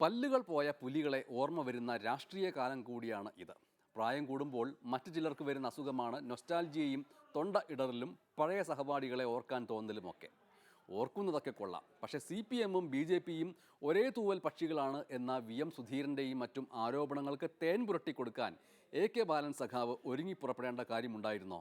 പല്ലുകൾ പോയ പുലികളെ ഓർമ്മ വരുന്ന രാഷ്ട്രീയ കാലം കൂടിയാണ് ഇത്. പ്രായം കൂടുമ്പോൾ മറ്റു ചിലർക്ക് വരുന്ന അസുഖമാണ് നൊസ്റ്റാൽജിയയും തൊണ്ട ഇടറലും പഴയ സഹപാഠികളെ ഓർക്കാൻ തോന്നലുമൊക്കെ. ഓർക്കുന്നതൊക്കെ കൊള്ളാം. പക്ഷേ സി പി എമ്മും ബി ജെ പിയും ഒരേ തൂവൽ പക്ഷികളാണ് എന്ന വി എം സുധീരന്റെയും മറ്റും ആരോപണങ്ങൾക്ക് തേൻ പുരട്ടി കൊടുക്കാൻ എ കെ ബാലൻ സഖാവ് ഒരുങ്ങി പുറപ്പെടേണ്ട കാര്യമുണ്ടായിരുന്നോ?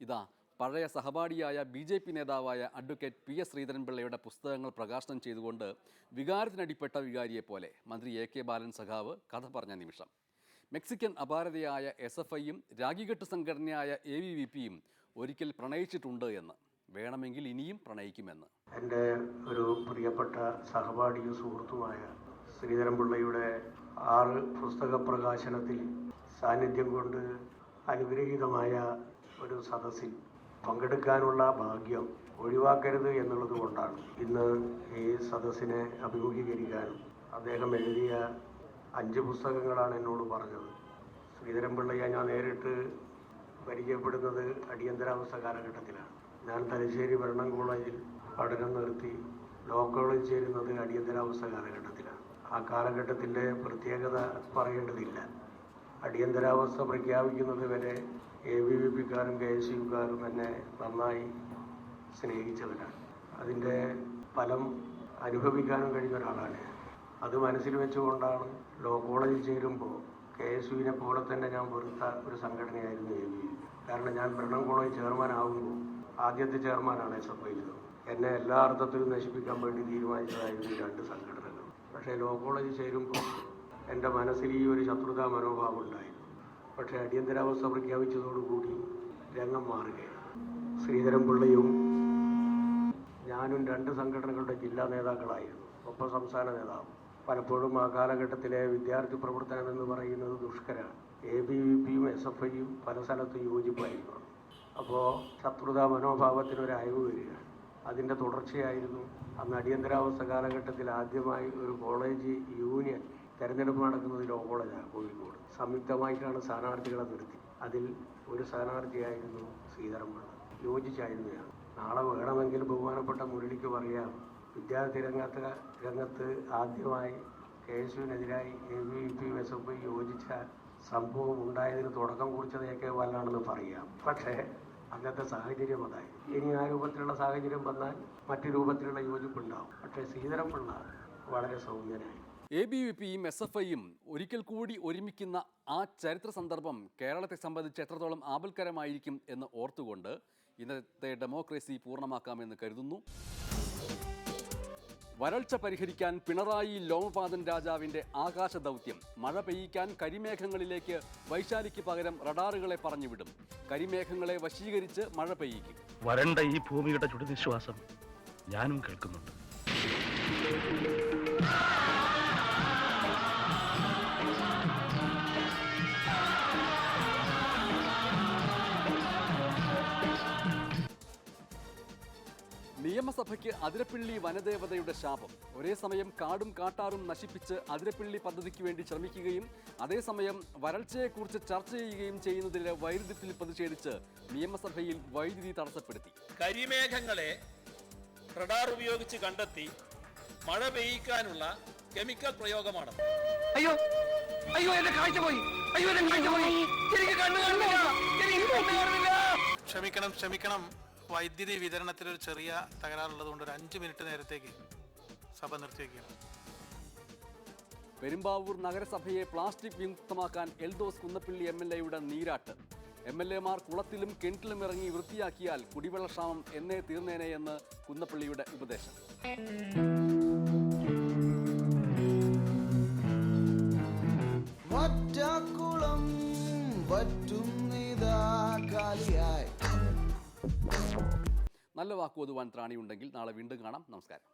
ഇതാ പഴയ സഹപാഠിയായ ബി ജെ പി നേതാവായ അഡ്വക്കേറ്റ് പി എസ് ശ്രീധരൻപിള്ളയുടെ പുസ്തകങ്ങൾ പ്രകാശനം ചെയ്തുകൊണ്ട് വികാരത്തിനടിപ്പെട്ട വികാരിയെപ്പോലെ മന്ത്രി എ കെ ബാലൻ സഖാവ് കഥ പറഞ്ഞ നിമിഷം. മെക്സിക്കൻ അപാരതയായ എസ് എഫ് ഐയും രാഗികെട്ട് സംഘടനയായ എ വി വി പിയും ഒരിക്കൽ പ്രണയിച്ചിട്ടുണ്ട് എന്ന്. വേണമെങ്കിൽ ഇനിയും പ്രണയിക്കുമെന്ന്. എന്റെ ഒരു പ്രിയപ്പെട്ട സഹപാഠിയും സുഹൃത്തുമായ ശ്രീധരൻപിള്ളയുടെ ആറ് പുസ്തക പ്രകാശനത്തിൽ സാന്നിധ്യം കൊണ്ട് അനുഗ്രഹീതമായ ഒരു സദസ്സിൽ പങ്കെടുക്കാനുള്ള ഭാഗ്യം ഒഴിവാക്കരുത് എന്നുള്ളത് കൊണ്ടാണ്. ഇന്ന് ഈ സദസ്സിനെ അഭിമുഖീകരിക്കാനും അദ്ദേഹം എഴുതിയ അഞ്ച് പുസ്തകങ്ങളാണ് എന്നോട് പറഞ്ഞത്. ശ്രീധരൻപിള്ളയെ ഞാൻ നേരിട്ട് പരിചയപ്പെടുന്നത് അടിയന്തരാവസ്ഥ കാലഘട്ടത്തിലാണ്. ഞാൻ തലശ്ശേരി ഭരണം കോളേജിൽ പഠനം നിർത്തി ലോ കോളേജ് ചേരുന്നത് അടിയന്തരാവസ്ഥ കാലഘട്ടത്തിലാണ്. ആ കാലഘട്ടത്തിന്റെ പ്രത്യേകത പറയേണ്ടതില്ല. അടിയന്തരാവസ്ഥ പ്രഖ്യാപിക്കുന്നത് വരെ എ ബി വി പിക്കാരും കെ എസ് യുക്കാരും എന്നെ നന്നായി സ്നേഹിച്ചവരാണ്. അതിന്റെ ഫലം അനുഭവിക്കാനും കഴിഞ്ഞ ഒരാളാണ് അത് മനസ്സിൽ വെച്ചുകൊണ്ടാണ് ലോ കോളേജിൽ ചേരുമ്പോൾ കെ എസ് യുവിനെ പോലെ തന്നെ ഞാൻ വെറുത്ത ഒരു സംഘടനയായിരുന്നു എ ബി കാരണം ഞാൻ ബ്രണ്ണൻ കോളേജ് ചെയർമാനാകുമ്പോൾ ആദ്യത്തെ ചെയർമാനാണ് എസ് എഫ് ഐ എന്നെ എല്ലാ അർത്ഥത്തിലും നശിപ്പിക്കാൻ വേണ്ടി തീരുമാനിച്ചതായിരുന്നു രണ്ട് സംഘടനകൾ. പക്ഷേ ലോ കോളേജിൽ ചേരുമ്പോൾ എന്റെ മനസ്സിൽ ഈ ഒരു ശത്രുതാ മനോഭാവം ഉണ്ടായിരുന്നു. പക്ഷേ അടിയന്തരാവസ്ഥ പ്രഖ്യാപിച്ചതോടുകൂടി രംഗം മാറുകയാണ്. ശ്രീധരൻപിള്ളയും ഞാനും രണ്ട് സംഘടനകളുടെ ജില്ലാ നേതാക്കളായിരുന്നു. ഒപ്പം സംസ്ഥാന നേതാവ്. പലപ്പോഴും ആ കാലഘട്ടത്തിലെ വിദ്യാർത്ഥി പ്രവർത്തനം എന്ന് പറയുന്നത് ദുഷ്കരമാണ്. എ ബി വി പിയും എസ് എഫ് ഐയും പല സ്ഥലത്തും യോജിപ്പായിരുന്നു. അപ്പോൾ ശത്രുതാ മനോഭാവത്തിനൊരു അയവ് വരികയാണ്. അതിന്റെ തുടർച്ചയായിരുന്നു അന്ന് അടിയന്തരാവസ്ഥ കാലഘട്ടത്തിൽ ആദ്യമായി ഒരു കോളേജ് യൂണിയൻ തെരഞ്ഞെടുപ്പ് നടക്കുന്നത് ലോ കോളേജാണ് കോഴിക്കോട്. സംയുക്തമായിട്ടാണ് സ്ഥാനാർത്ഥികളെ നിർത്തി. അതിൽ ഒരു സ്ഥാനാർത്ഥിയായിരുന്നു ശ്രീധരൻപിള്ള യോജിച്ചായിരുന്നു ഞാൻ നാളെ വേണമെങ്കിൽ ബഹുമാനപ്പെട്ട മുരളിക്ക് പറയാം വിദ്യാർത്ഥി രംഗത്ത് രംഗത്ത് ആദ്യമായി K S യുവിനെതിരായി A V P S F യോജിച്ച സംഭവം ഉണ്ടായതിന് തുടക്കം കുറിച്ചത് എ കെ ബാലനാണെന്ന് പറയാം. പക്ഷേ അന്നത്തെ സാഹചര്യം അതായി ഇനി ആ രൂപത്തിലുള്ള സാഹചര്യം വന്നാൽ മറ്റു രൂപത്തിലുള്ള യോജിപ്പുണ്ടാവും. പക്ഷേ ശ്രീധരൻപിള്ള വളരെ സൗമ്യനായി എ ബി വി പിയും എസ് എഫ് ഐയും ഒരിക്കൽ കൂടി ഒരുമിക്കുന്ന ആ ചരിത്ര സന്ദർഭം കേരളത്തെ സംബന്ധിച്ച് എത്രത്തോളം ആപൽക്കരമായിരിക്കും എന്ന് ഓർത്തുകൊണ്ട് ഇന്നത്തെ ഡെമോക്രസി പൂർണമാക്കാമെന്ന് കരുതുന്നു വരൾച്ച പരിഹരിക്കാൻ പിണറായി ലോമപാതൻ രാജാവിന്റെ ആകാശ ദൗത്യം മഴ പെയ്യിക്കാൻ കരിമേഘങ്ങളിലേക്ക് വൈശാലിക്ക് പകരം റഡാറുകളെ പറഞ്ഞുവിടും കരിമേഘങ്ങളെ വശീകരിച്ച് മഴ പെയ്യിക്കും വരണ്ട ഈ ഭൂമിയുടെ ചുടുനിശ്വാസം ഞാനും കേൾക്കുന്നുണ്ട് നിയമസഭയ്ക്ക് അതിരപ്പിള്ളി വനദേവതയുടെ ശാപം. ഒരേ സമയം കാടും കാട്ടാറും നശിപ്പിച്ച് അതിരപ്പിള്ളി പദ്ധതിക്ക് വേണ്ടി ശ്രമിക്കുകയും അതേസമയം വരൾച്ചയെക്കുറിച്ച് ചർച്ച ചെയ്യുകയും ചെയ്യുന്നതിലെ വൈരുദ്ധ്യത്തിൽ പ്രതിഷേധിച്ച് നിയമസഭയിൽ വൈദ്യുതി തടസ്സപ്പെടുത്തി. കരിമേഘങ്ങളെ റഡാർ ഉപയോഗിച്ച് കണ്ടെത്തി മഴ പെയ്യിക്കാനുള്ള കെമിക്കൽ പ്രയോഗമാണ് അയ്യോ അയ്യോ എന്റെ കാഴ്ച പോയി. അയ്യോ എന്റെ കാഴ്ച പോയി. ക്ഷമിക്കണം ക്ഷമിക്കണം. വൈദ്യുതി വിതരണത്തിൽ ഒരു ചെറിയ തകരാറുള്ളത് കൊണ്ട് ഒരു അഞ്ച് മിനിറ്റ് നേരത്തേക്ക് സഭ നിർത്തിവെക്കുകയാണ്. പെരുമ്പാവൂർ നഗരസഭയെ പ്ലാസ്റ്റിക് വിമുക്തമാക്കാൻ എൽദോസ് കുന്നപ്പിള്ളി എം എൽ എയുടെ നീരാട്ട്. എം എൽ എമാർ കുളത്തിലും കിണറ്റിലും ഇറങ്ങി വൃത്തിയാക്കിയാൽ കുടിവെള്ളക്ഷാമം എന്നേ തീർന്നേനെ എന്ന് കുന്നപ്പള്ളിയുടെ ഉപദേശം. വറ്റക്കുളം വറ്റും നിതാ കാലിയായി നല്ല വാക്കു ഒതുവാൻ ത്രാണിയുണ്ടെങ്കിൽ നാളെ വീണ്ടും കാണാം. നമസ്കാരം.